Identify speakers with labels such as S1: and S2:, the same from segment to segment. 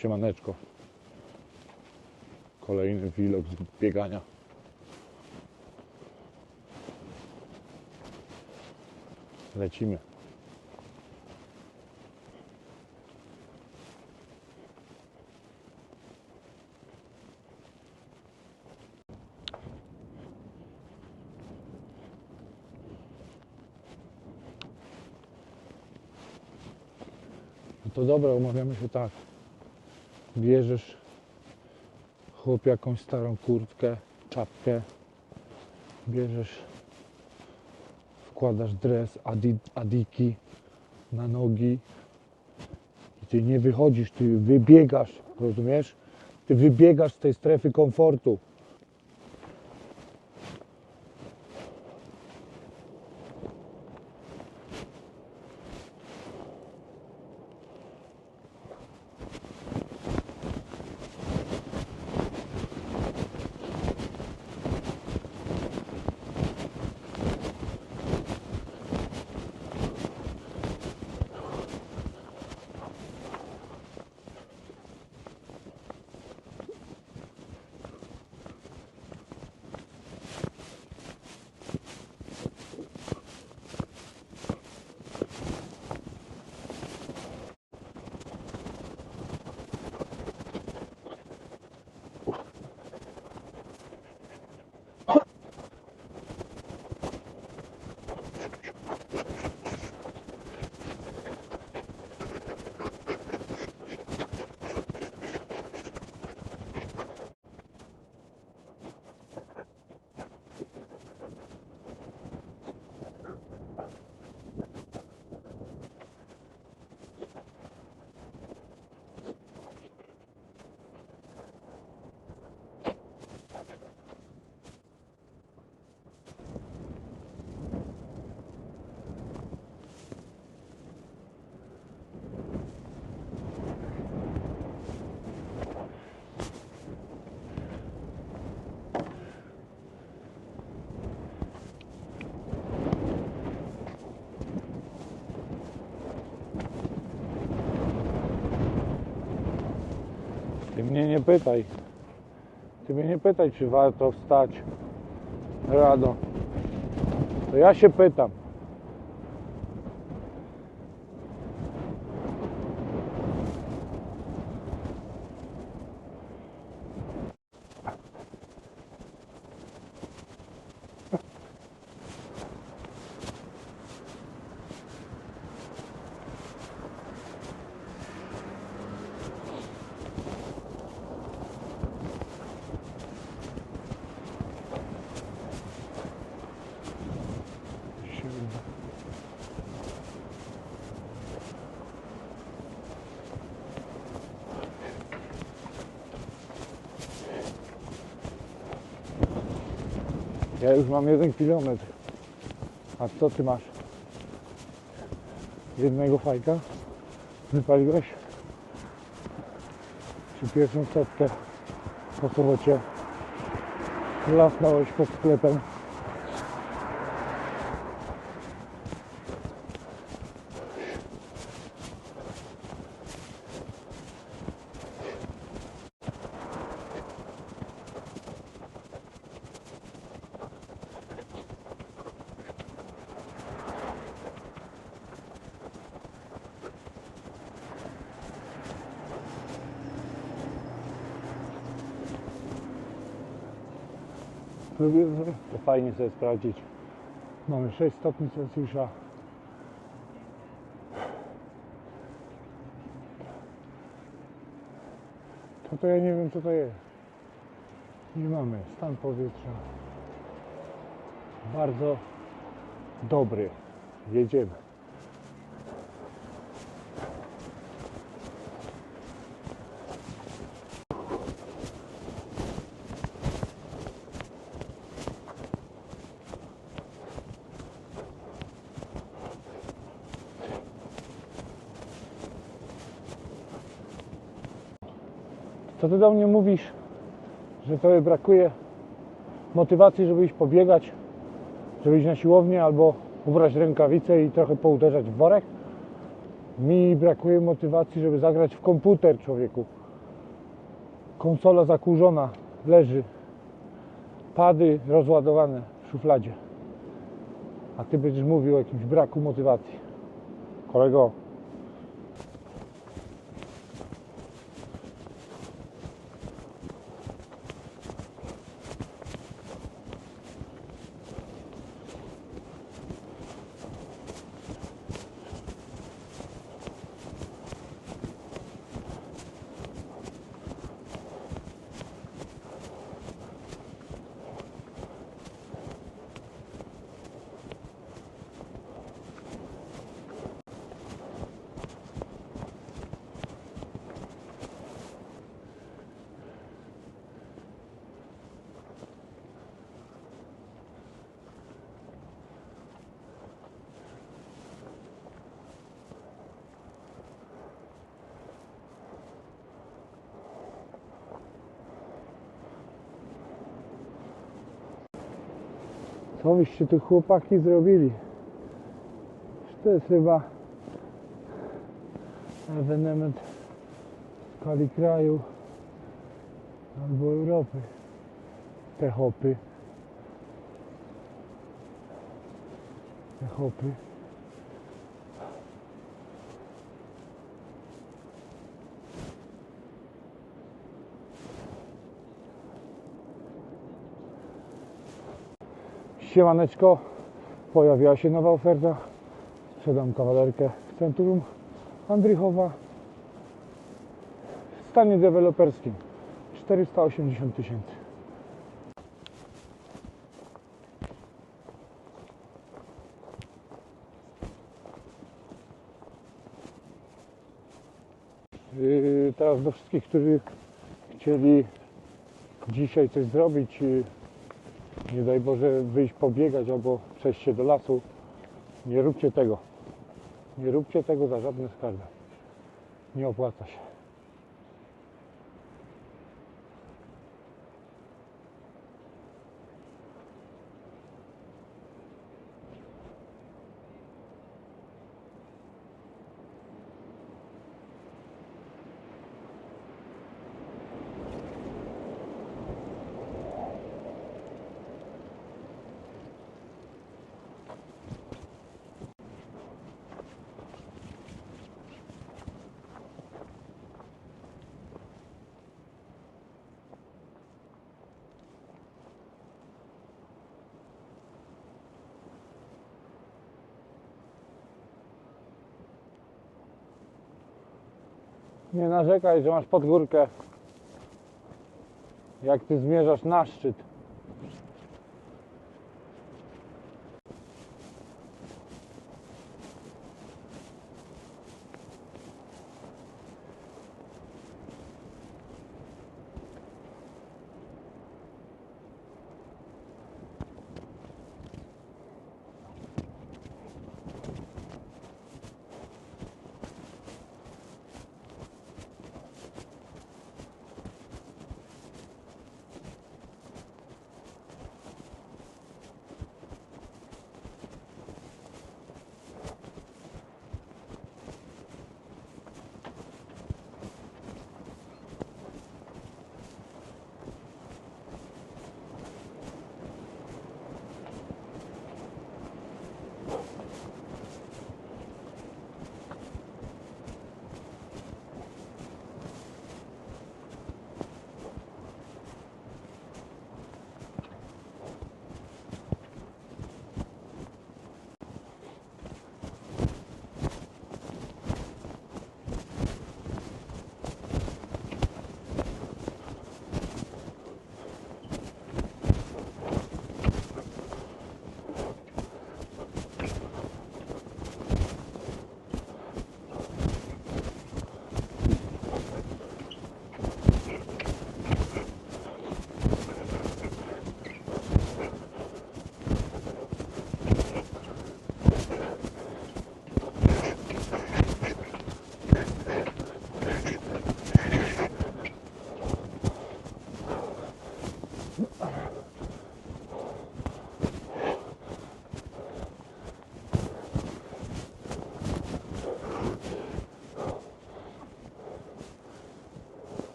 S1: Siemaneczko. Kolejny vlog z biegania. Lecimy. No to dobra, umawiamy się tak. Bierzesz chłop jakąś starą kurtkę, czapkę, bierzesz, wkładasz dres, adi, adiki na nogi i ty nie wychodzisz, ty wybiegasz, rozumiesz? Ty wybiegasz z tej strefy komfortu. Mnie nie pytaj. Ty mnie nie pytaj, czy warto wstać rano. To ja się pytam. Ja już mam jeden kilometr. A co ty masz? Jednego fajka? Wypaliłeś? Czy pierwszą setkę po sobocie lasnąłeś pod sklepem? To fajnie sobie sprawdzić. Mamy 6 stopni Celsjusza. To to ja nie wiem co to jest. Nie mamy. Stan powietrza bardzo dobry. Jedziemy. Co ty do mnie mówisz, że tobie brakuje motywacji, żeby iść pobiegać, żeby iść na siłownię albo ubrać rękawice i trochę pouderzać w worek? Mi brakuje motywacji, żeby zagrać w komputer, człowieku. Konsola zakurzona leży. Pady rozładowane w szufladzie. A ty będziesz mówił o jakimś braku motywacji. Kolego, co wyście tu chłopaki zrobili? To jest chyba ewenement w skali kraju albo Europy. Te hopy. Te hopy. Siemaneczko, pojawiła się nowa oferta. Sprzedam kawalerkę w centrum Andrychowa w stanie deweloperskim 480 tysięcy. Yy, Teraz do wszystkich, którzy chcieli dzisiaj coś zrobić, yy, nie daj Boże wyjść pobiegać albo przejść się do lasu, nie róbcie tego. Nie róbcie tego za żadne skarby. Nie opłaca się. Nie narzekaj, że masz pod górkę. Jak ty zmierzasz na szczyt.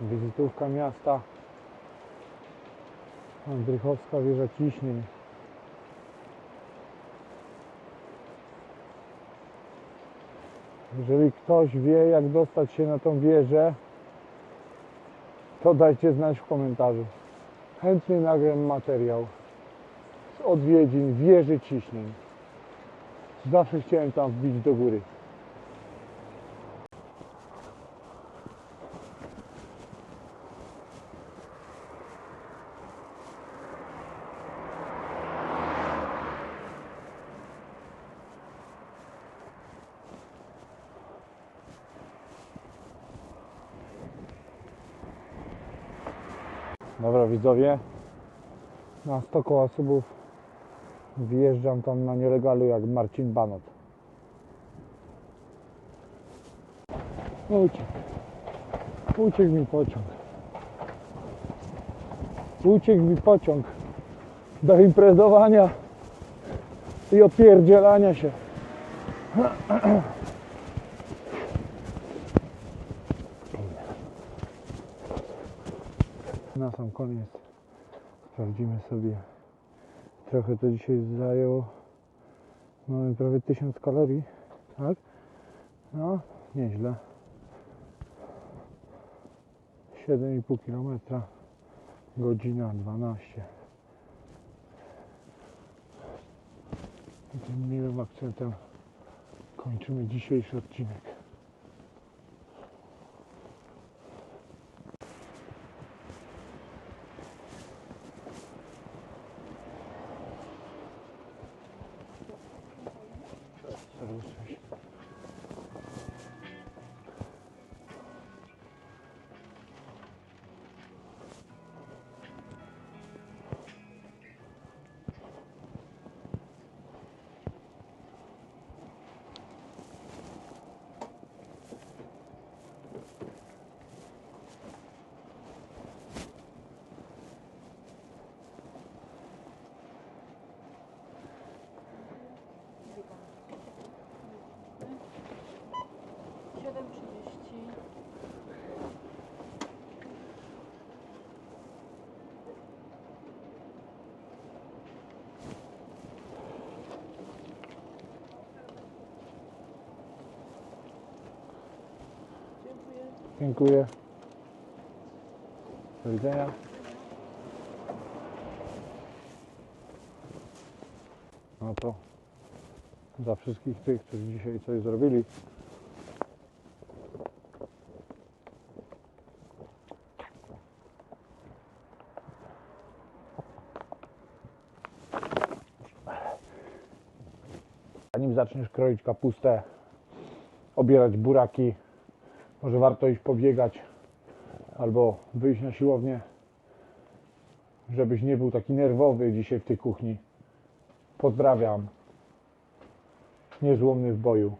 S1: Wizytówka miasta. Andrychowska wieża ciśnień. Jeżeli ktoś wie, jak dostać się na tą wieżę, to dajcie znać w komentarzu. Chętnie nagram materiał z odwiedzin wieży ciśnień. Zawsze chciałem tam wbić do góry. Dobra widzowie, na 100 koła subów wjeżdżam tam na nielegalu jak Marcin Banot. Uciekł. Uciekł mi pociąg. Uciekł mi pociąg do imprezowania i opierdzielania się. Na sam koniec sprawdzimy sobie. Trochę to dzisiaj zajęło. Mamy prawie 1000 kalorii, tak? No, nieźle. 7,5 km, godzina 12. I tym miłym akcentem kończymy dzisiejszy odcinek. Dziękuję. Do widzenia. No to za wszystkich tych, którzy dzisiaj coś zrobili. Zanim zaczniesz kroić kapustę, obierać buraki, może warto iść pobiegać albo wyjść na siłownię, żebyś nie był taki nerwowy dzisiaj w tej kuchni. Pozdrawiam. Niezłomny w boju.